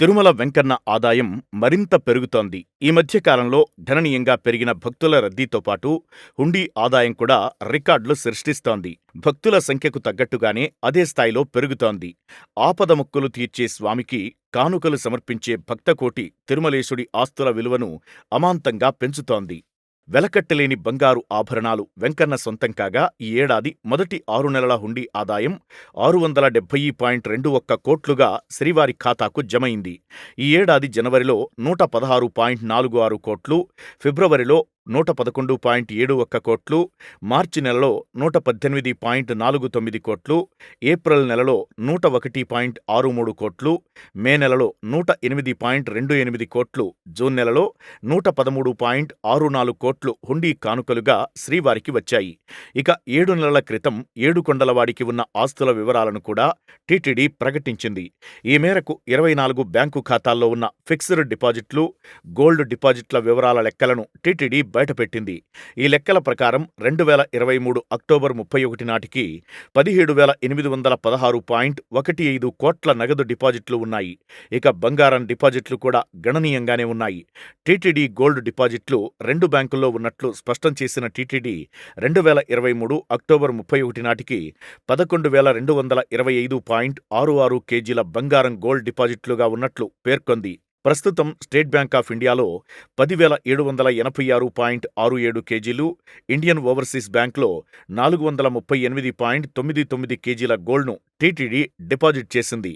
తిరుమల వెంకన్న ఆదాయం మరింత పెరుగుతోంది. ఈ మధ్య కాలంలో గణనీయంగా పెరిగిన భక్తుల రద్దీతో పాటు హుండీ ఆదాయం కూడా రికార్డులు సృష్టిస్తోంది. భక్తుల సంఖ్యకు తగ్గట్టుగానే అదే స్థాయిలో పెరుగుతోంది. ఆపద మొక్కులు తీర్చే స్వామికి కానుకలు సమర్పించే భక్తకోటి తిరుమలేశుడి ఆస్తుల విలువను అమాంతంగా పెంచుతోంది. వెలకట్టలేని బంగారు ఆభరణాలు వెంకన్న సొంతం కాగా ఈ ఏడాది మొదటి ఆరు నెలల హుండీ ఆదాయం ఆరు వందల డెబ్బై పాయింట్ రెండు ఒక్క కోట్లుగా శ్రీవారి ఖాతాకు జమైంది. ఈ ఏడాది జనవరిలో నూట పదహారు పాయింట్ నాలుగు ఆరు కోట్లు ఫిబ్రవరిలో నూట పదకొండు పాయింట్ ఏడు ఒక్క కోట్లు మార్చి నెలలో నూట పద్దెనిమిది పాయింట్ నాలుగు తొమ్మిది కోట్లు ఏప్రిల్ నెలలో నూట ఒకటి పాయింట్ ఆరు మూడు కోట్లు మే నెలలో నూట ఎనిమిది పాయింట్ రెండు ఎనిమిది కోట్లు జూన్ నెలలో నూట పదమూడు పాయింట్ ఆరు నాలుగు కోట్లు హుండీ కానుకలుగా శ్రీవారికి వచ్చాయి. ఇక ఏడు నెలల క్రితం ఏడు కొండలవాడికి ఉన్న ఆస్తుల వివరాలను కూడా టీటీడీ ప్రకటించింది. ఈ మేరకు ఇరవై నాలుగు బ్యాంకు ఖాతాల్లో ఉన్న ఫిక్స్డ్ డిపాజిట్లు గోల్డ్ డిపాజిట్ల వివరాల లెక్కలను టీటీడీ బయటపెట్టింది. ఈ లెక్కల ప్రకారం రెండు వేల ఇరవై మూడు అక్టోబర్ ముప్పై ఒకటి నాటికి పదిహేడు వేల ఎనిమిది వందల పదహారు పాయింట్ ఒకటి ఐదు కోట్ల నగదు డిపాజిట్లు ఉన్నాయి. ఇక బంగారం డిపాజిట్లు కూడా గణనీయంగానే ఉన్నాయి. టీటీడీ గోల్డ్ డిపాజిట్లు రెండు బ్యాంకుల్లో ఉన్నట్లు స్పష్టం చేసిన టీటీడీ రెండు వేల ఇరవై మూడు అక్టోబర్ ముప్పై ఒకటి నాటికి పదకొండు వేల రెండు వందల ఇరవై ఐదు పాయింట్ ఆరు ఆరు కేజీల బంగారం గోల్డ్ డిపాజిట్లుగా ఉన్నట్లు పేర్కొంది. ప్రస్తుతం స్టేట్ బ్యాంక్ ఆఫ్ ఇండియాలో పదివేల ఏడు వందల ఎనభై ఆరు పాయింట్ ఆరు ఏడు కేజీలు ఇండియన్ ఓవర్సీస్ బ్యాంక్లో నాలుగు వందల ముప్పై ఎనిమిది పాయింట్ తొమ్మిది తొమ్మిది కేజీల గోల్డ్ను టీటీడీ డిపాజిట్ చేసింది.